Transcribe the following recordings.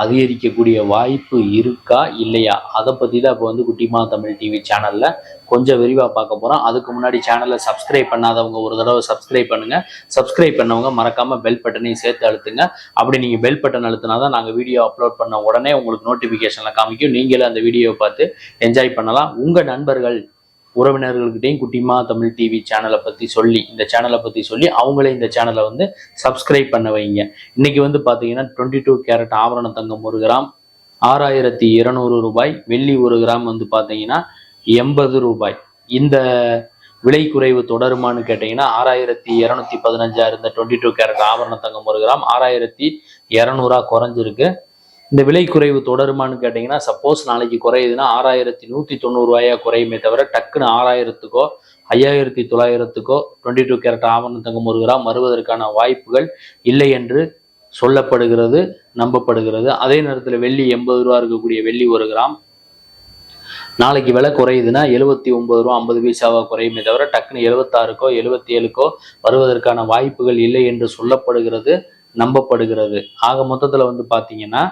அதிகரிக்கக்கூடிய வாய்ப்பு இருக்கா இல்லையா? அதை பற்றி தான் இப்போ வந்து குட்டிமா தமிழ் டிவி சேனலில் கொஞ்சம் விரிவாக பார்க்க போகிறோம் அதுக்கு முன்னாடி சேனலை சப்ஸ்கிரைப் பண்ணாதவங்க ஒரு தடவை சப்ஸ்கிரைப் பண்ணுங்கள் சப்ஸ்கிரைப் பண்ணவங்க மறக்காமல் பெல் பட்டனையும் சேர்த்து அழுத்துங்க. அப்படி நீங்கள் பெல் பட்டன் அழுத்தினா தான் நாங்கள் வீடியோ அப்லோட் பண்ண உடனே உங்களுக்கு நோட்டிஃபிகேஷனில் காமிக்கும். நீங்களே அந்த வீடியோவை பார்த்து என்ஜாய் பண்ணலாம். உங்கள் நண்பர்கள் உறவினர்கள்கிட்டையும் குட்டிமா தமிழ் டிவி சேனலை பற்றி சொல்லி இந்த சேனலை பற்றி சொல்லி அவங்களே இந்த சேனலை வந்து சப்ஸ்கிரைப் பண்ண வைங்க. இன்னைக்கு வந்து பார்த்தீங்கன்னா டுவெண்ட்டி டூ கேரட் ஆபரண தங்கம் ஒரு கிராம் ஆறாயிரத்தி இருநூறு ரூபாய் வெள்ளி ஒரு கிராம் வந்து பார்த்தீங்கன்னா எண்பது ரூபாய். இந்த விலை குறைவு தொடருமான்னு கேட்டிங்கன்னா ஆறாயிரத்தி இரநூத்தி பதினஞ்சா இருந்த டுவெண்ட்டி டூ கேரட் ஆபரண தங்கம் ஒரு கிராம் ஆறாயிரத்தி இரநூறா குறைஞ்சிருக்கு. இந்த விலை குறைவு தொடருமான்னு கேட்டிங்கன்னா சப்போஸ் நாளைக்கு குறையுதுன்னா ஆறாயிரத்தி நூற்றி தொண்ணூறுரூவாயா குறையுமே தவிர டக்குன்னு ஆறாயிரத்துக்கோ ஐயாயிரத்தி தொள்ளாயிரத்துக்கோ டுவெண்ட்டி டூ கேரட் ஆவண தங்கம் ஒரு கிராம் வருவதற்கான வாய்ப்புகள் இல்லை என்று சொல்லப்படுகிறது நம்பப்படுகிறது. அதே நேரத்தில் வெள்ளி எண்பது ரூபா இருக்கக்கூடிய வெள்ளி ஒரு கிராம். நாளைக்கு விலை குறையுதுன்னா எழுபத்தி ஒன்பது ரூபா ஐம்பது பைசாவா குறையுமே தவிர டக்குன்னு எழுபத்தாறுக்கோ எழுபத்தி ஏழுக்கோ வருவதற்கான வாய்ப்புகள் இல்லை என்று சொல்லப்படுகிறது நம்பப்படுகிறது. ஆக மொத்தத்தில் வந்து பார்த்தீங்கன்னா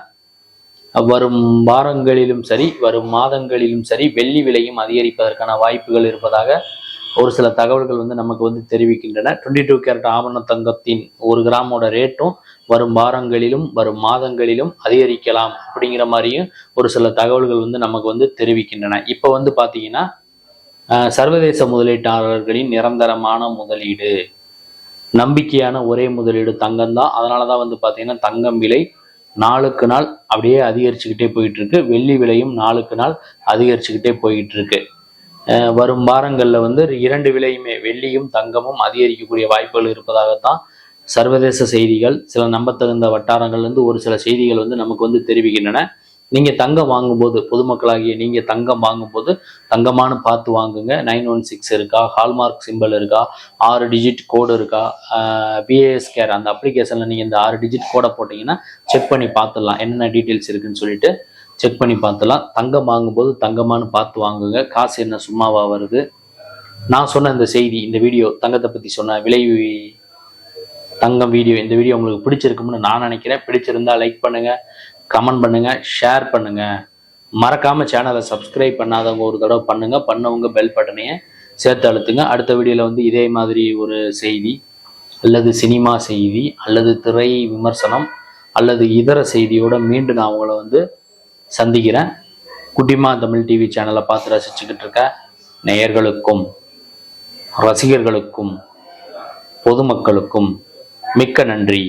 வரும் வாரங்களிலும் சரி வரும் மாதங்களிலும் சரி வெள்ளி விலையும் அதிகரிப்பதற்கான வாய்ப்புகள் இருப்பதாக ஒரு சில தகவல்கள் வந்து நமக்கு வந்து தெரிவிக்கின்றன. டுவெண்ட்டி டூ கேரட் ஆவண தங்கத்தின் ஒரு கிராமோட ரேட்டும் வரும் வாரங்களிலும் வரும் மாதங்களிலும் அதிகரிக்கலாம் அப்படிங்கிற மாதிரியும் ஒரு சில தகவல்கள் வந்து நமக்கு வந்து தெரிவிக்கின்றன. இப்போ வந்து பார்த்தீங்கன்னா சர்வதேச முதலீட்டாளர்களின் நிரந்தரமான முதலீடு. நம்பிக்கையான ஒரே முதலீடு தங்கம் தான் அதனால தான் வந்து பார்த்தீங்கன்னா தங்கம் விலை நாளுக்கு நாள் அப்படியே அதிகரிச்சுக்கிட்டே போயிட்டு இருக்கு வெள்ளி விலையும் நாளுக்கு நாள் அதிகரிச்சுக்கிட்டே போயிட்டு இருக்கு வரும் வாரங்களில் வந்து இரண்டு விலையுமே வெள்ளியும் தங்கமும் அதிகரிக்கக்கூடிய வாய்ப்புகள் இருப்பதாகத்தான் சர்வதேச செய்திகள். சில நம்பத்தகுந்த வட்டாரங்கள்லேருந்து ஒரு சில செய்திகள் வந்து நமக்கு வந்து தெரிவிக்கின்றன. நீங்கள் தங்கம் வாங்கும்போது பொதுமக்களாகிய நீங்கள் தங்கம் வாங்கும்போது தங்கமானு பார்த்து வாங்குங்க. நைன் ஒன் சிக்ஸ் இருக்கா? ஹால்மார்க் சிம்பிள் இருக்கா? ஆறு டிஜிட் கோடு இருக்கா? பிஏஎஸ் கேர் அந்த அப்ளிகேஷனில் நீங்கள் இந்த ஆறு டிஜிட் கோடை போட்டிங்கன்னா செக் பண்ணி பார்த்துடலாம். என்னென்ன டீட்டெயில்ஸ் இருக்குன்னு சொல்லிட்டு செக் பண்ணி பார்த்துலாம் தங்கம் வாங்கும்போது தங்கமானு பார்த்து வாங்குங்க. காசு என்ன சும்மாவா வருது? நான் சொன்ன இந்த செய்தி இந்த வீடியோ தங்கத்தை பற்றி சொன்ன விலை தங்கம் வீடியோ இந்த வீடியோ உங்களுக்கு பிடிச்சிருக்கும்னு நான் நினைக்கிறேன். பிடிச்சிருந்தா லைக் பண்ணுங்க. கமெண்ட் பண்ணுங்கள் ஷேர் பண்ணுங்கள் மறக்காமல் சேனலை சப்ஸ்கிரைப் பண்ணாதவங்க ஒரு தடவை பண்ணுங்கள் பண்ணவங்க பெல் பட்டனையை சேர்த்து அழுத்துங்க. அடுத்த வீடியோவில் வந்து இதே மாதிரி ஒரு செய்தி அல்லது சினிமா செய்தி அல்லது திரை விமர்சனம் அல்லது இதர செய்தியோட மீண்டும் நான் உங்களை வந்து சந்திக்கிறேன். குட்டிமா தமிழ் டிவி சேனலை பார்த்து ரசிச்சுக்கிட்டு இருக்க நேயர்களுக்கும் ரசிகர்களுக்கும் பொதுமக்களுக்கும் மிக்க நன்றி.